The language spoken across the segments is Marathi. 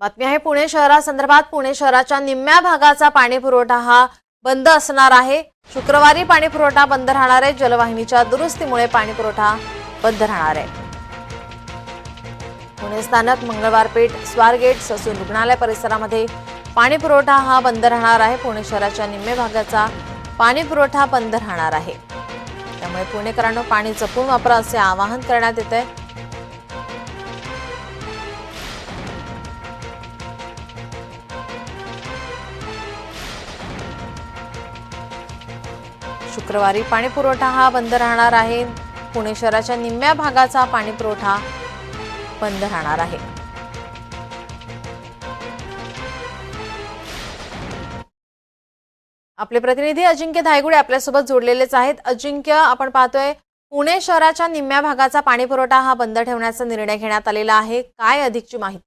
बातमी आहे पुणे शहरासंदर्भात पुणे शहराच्या निम्म्या भागाचा पाणी पुरवठा हा बंद असणार आहे. शुक्रवारी पाणी पुरवठा बंद राहणार आहे. जलवाहिनीच्या दुरुस्तीमुळे पाणी पुरवठा बंद राहणार आहे. पुणे स्थानक मंगळवारपेठ स्वारगेट ससून रुग्णालय परिसरामध्ये पाणी पुरवठा हा बंद राहणार आहे. पुणे शहराच्या निम्मे भागाचा पाणी पुरवठा बंद राहणार आहे. त्यामुळे पुणेकरांनो पाणी जपून वापरा असे आवाहन करण्यात येत आहे. शुक्रवारी पाणीपुरवठा हा बंद राहणार आहे. पुणे शहराच्या निम्म्या भागाचा पाणीपुरवठा बंद राहणार आहे. आपले प्रतिनिधी अजिंक्य धायगुडे आपल्यासोबत जोडलेलेच आहेत. अजिंक्य आपण पाहतोय पुणे शहराच्या निम्म्या भागाचा पाणीपुरवठा हा बंद ठेवण्याचा निर्णय घेण्यात आलेला आहे. काय अधिकची माहिती?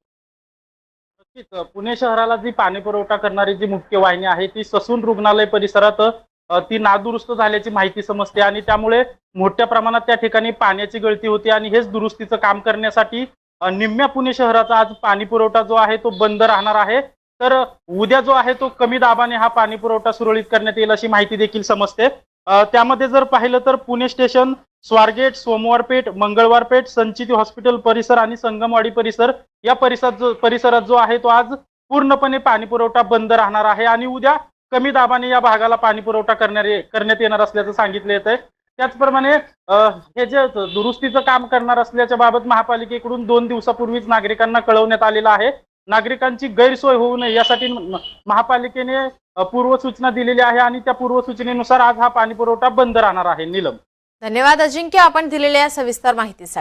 पुणे शहराला जी पाणी पुरवठा करणारी जी मुख्य वाहिनी आहे ती ससून रुग्णालय परिसरात ती नादुरुस्त झाल्याची माहिती समजते आणि त्यामुळे मोठ्या प्रमाणात त्या ठिकाणी पाण्याची गळती होती आणि हेच दुरुस्तीचं काम करण्यासाठी निम्म्या पुणे शहराचा आज पाणी पुरवठा जो आहे तो बंद राहणार आहे. तर उद्या जो आहे तो कमी दाबाने हा पाणी पुरवठा सुरळीत करण्यात येईल अशी माहिती देखील समजते. त्यामध्ये जर पाहिलं तर पुणे स्टेशन स्वारगेट सोमवारपेठ मंगळवारपेठ संचिती हॉस्पिटल परिसर आणि संगमवाडी परिसर या परिसरात जो परिसरात जो आहे तो आज पूर्णपणे पाणी पुरवठा बंद राहणार आहे. आणि उद्या कमी दाबाने या भागाला पाणी पुरवठा करणारे करण्यात येणार असल्याचं सांगितलं येत आहे त्याचप्रमाणे हे जे दुरुस्तीचं काम करणार असल्याच्या बाबत महापालिकेकडून दोन दिवसापूर्वीच नागरिकांना कळवण्यात आलेलं आहे. नागरिकांची गैरसोय होऊ नये यासाठी महापालिकेने पूर्वसूचना दिलेली आहे आणि त्या पूर्वसूचनेनुसार आज हा पाणी पुरवठा बंद राहणार आहे. निलम. धन्यवाद अजिंक्य. आपण दिलेल्या सविस्तर माहितीसाठी